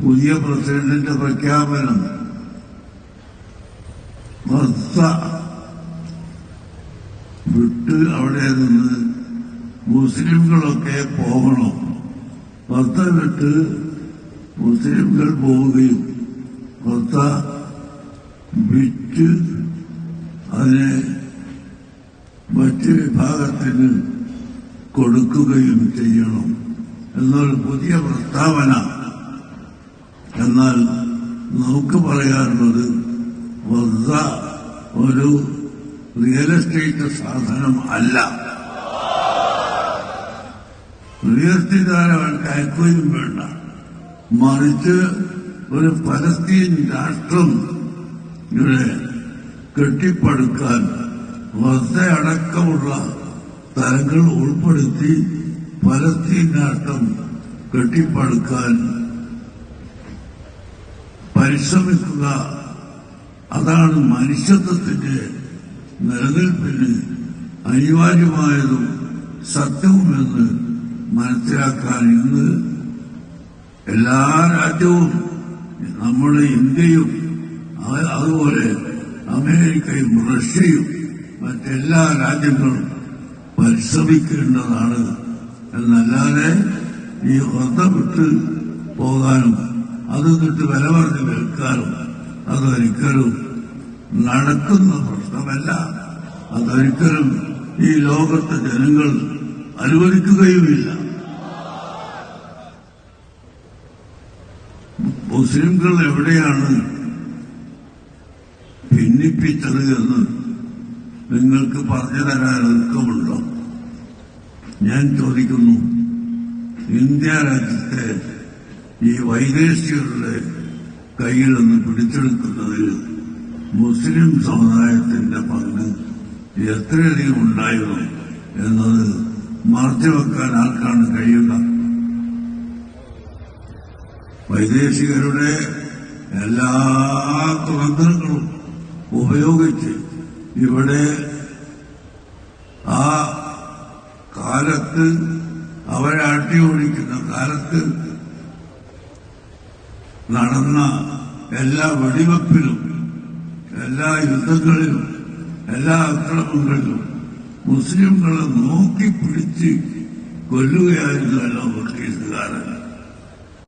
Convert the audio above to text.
പുതിയ പ്രസിഡന്റിന്റെ പ്രഖ്യാപനം. ഭർത്ത വിട്ട് അവിടെ നിന്ന് മുസ്ലിംകളൊക്കെ പോകണം. ഭർത്ത വിട്ട് മുസ്ലിംകൾ പോവുകയും ഭർത്ത വിറ്റ് അതിനെ മറ്റ് വിഭാഗത്തിന് കൊടുക്കുകയും ചെയ്യണം. എന്നൊരു പുതിയ പ്രസ്താവന എന്നാൽ നമുക്ക് പറയാനുള്ളത് വസ്ത ഒരു റിയൽ എസ്റ്റേറ്റ് സാധനം അല്ല. റിയൽ എസ്റ്റേറ്റുകാരെ അവർക്ക് അയക്കുകയും വേണ്ട. മറിച്ച് ഒരു പലസ്തീൻ രാഷ്ട്രം ഇവിടെ കെട്ടിപ്പടുക്കാൻ വസ്തയടക്കമുള്ള തലങ്ങൾ ഉൾപ്പെടുത്തി പലസ്തീൻ രാഷ്ട്രം കെട്ടിപ്പടുക്കാൻ പരിശ്രമിക്കുക. അതാണ് മനുഷ്യത്വത്തിന്റെ നിലനിൽപ്പിന് അനിവാര്യമായതും സത്യവുമെന്ന് മനസ്സിലാക്കാൻ ഇന്ന് എല്ലാ രാജ്യവും നമ്മുടെ ഇന്ത്യയും അത് അതുപോലെ അമേരിക്കയും റഷ്യയും മറ്റെല്ലാ രാജ്യങ്ങളും പരിശ്രമിക്കേണ്ടതാണ് എന്നല്ലാതെ ഈ വ്രതം വിട്ട് പോകാനും അത് എന്നിട്ട് വില പറഞ്ഞ് വിൽക്കാനും അതൊരിക്കലും നടക്കുന്ന പ്രശ്നമല്ല. അതൊരിക്കലും ഈ ലോകത്തെ ജനങ്ങൾ അനുവദിക്കുകയുമില്ല മുസ്ലിംകൾ എവിടെയാണ് ഭിന്നിപ്പിച്ചത് എന്ന് നിങ്ങൾക്ക് പറഞ്ഞു തരാൻ ഒരുക്കമുണ്ടോ? ഞാൻ ചോദിക്കുന്നു ഇന്ത്യ രാജ്യത്തെ ഈ വൈദേശികളുടെ കയ്യിൽ നിന്ന് പിടിച്ചെടുക്കുന്നതിൽ മുസ്ലിം സമുദായത്തിന്റെ പങ്ക് എത്രയധികം ഉണ്ടായിരുന്നു എന്നത് മറച്ചുവെക്കാൻ ആർക്കാണ് കഴിയുക? വൈദേശികരുടെ എല്ലാ തന്ത്രങ്ങളും ഉപയോഗിച്ച് ഇവിടെ ആ കാലത്ത് അവരെ അട്ടിയോടിക്കുന്ന കാലത്ത് നടന്ന എല്ലാ വെടിവെപ്പിലും എല്ലാ യുദ്ധങ്ങളിലും എല്ലാ അക്രമങ്ങളിലും മുസ്ലിംകളെ നോക്കി പിടിച്ച് കൊല്ലുകയായിരുന്നല്ലോ ബ്രിട്ടീഷുകാരൻ